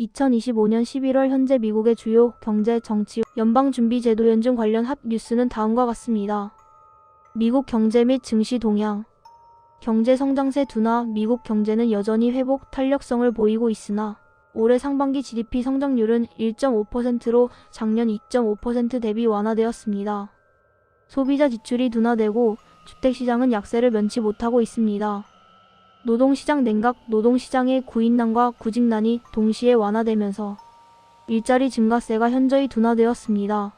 2025년 11월 현재 미국의 주요 경제, 정치, 연방준비제도 연준 관련 핫 뉴스는 다음과 같습니다. 미국 경제 및 증시 동향. 경제 성장세 둔화, 미국 경제는 여전히 회복 탄력성을 보이고 있으나 올해 상반기 GDP 성장률은 1.5%로 작년 2.5% 대비 완화되었습니다. 소비자 지출이 둔화되고 주택시장은 약세를 면치 못하고 있습니다. 노동시장 냉각, 노동시장의 구인난과 구직난이 동시에 완화되면서 일자리 증가세가 현저히 둔화되었습니다.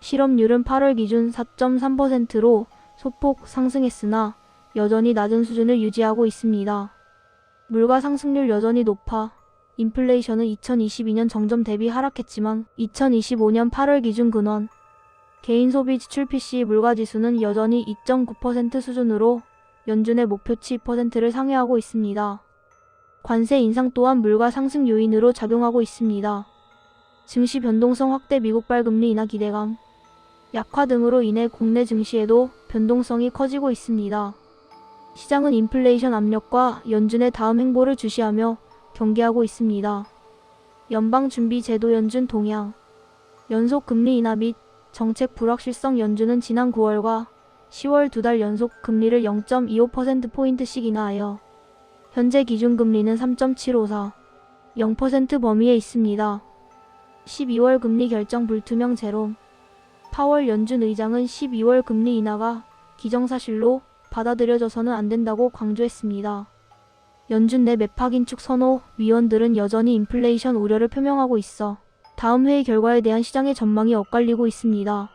실업률은 8월 기준 4.3%로 소폭 상승했으나 여전히 낮은 수준을 유지하고 있습니다. 물가 상승률 여전히 높아 인플레이션은 2022년 정점 대비 하락했지만 2025년 8월 기준 근원 개인 소비 지출 PC 물가 지수는 여전히 2.9% 수준으로 연준의 목표치 2%를 상회하고 있습니다. 관세 인상 또한 물가 상승 요인으로 작용하고 있습니다. 증시 변동성 확대 미국발 금리 인하 기대감 약화 등으로 인해 국내 증시에도 변동성이 커지고 있습니다. 시장은 인플레이션 압력과 연준의 다음 행보를 주시하며 경계하고 있습니다. 연방준비제도 연준 동향 연속 금리 인하 및 정책 불확실성 연준은 지난 9월과 10월 두 달 연속 금리를 0.25%포인트씩 인하하여 현재 기준금리는 3.754, 0% 범위에 있습니다. 12월 금리 결정 불투명 제롬 파월 연준 의장은 12월 금리 인하가 기정사실로 받아들여져서는 안 된다고 강조했습니다. 연준 내 매파 긴축 선호 위원들은 여전히 인플레이션 우려를 표명하고 있어 다음 회의 결과에 대한 시장의 전망이 엇갈리고 있습니다.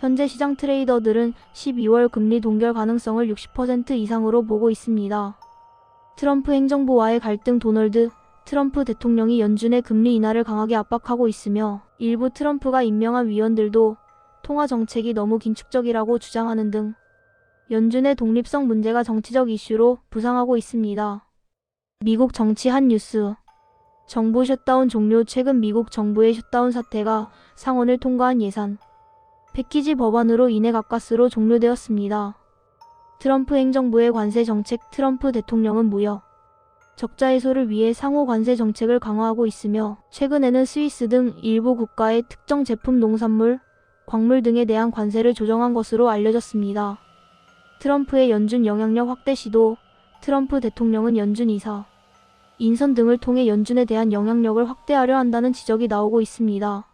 현재 시장 트레이더들은 12월 금리 동결 가능성을 60% 이상으로 보고 있습니다. 트럼프 행정부와의 갈등 도널드 트럼프 대통령이 연준의 금리 인하를 강하게 압박하고 있으며 일부 트럼프가 임명한 위원들도 통화 정책이 너무 긴축적이라고 주장하는 등 연준의 독립성 문제가 정치적 이슈로 부상하고 있습니다. 미국 정치 한 뉴스 정부 셧다운 종료 최근 미국 정부의 셧다운 사태가 상원을 통과한 예산 패키지 법안으로 인해 가까스로 종료되었습니다. 트럼프 행정부의 관세 정책 트럼프 대통령은 무역 적자 해소를 위해 상호 관세 정책을 강화하고 있으며 최근에는 스위스 등 일부 국가의 특정 제품 농산물, 광물 등에 대한 관세를 조정한 것으로 알려졌습니다. 트럼프의 연준 영향력 확대 시도 트럼프 대통령은 연준 이사, 인선 등을 통해 연준에 대한 영향력을 확대하려 한다는 지적이 나오고 있습니다.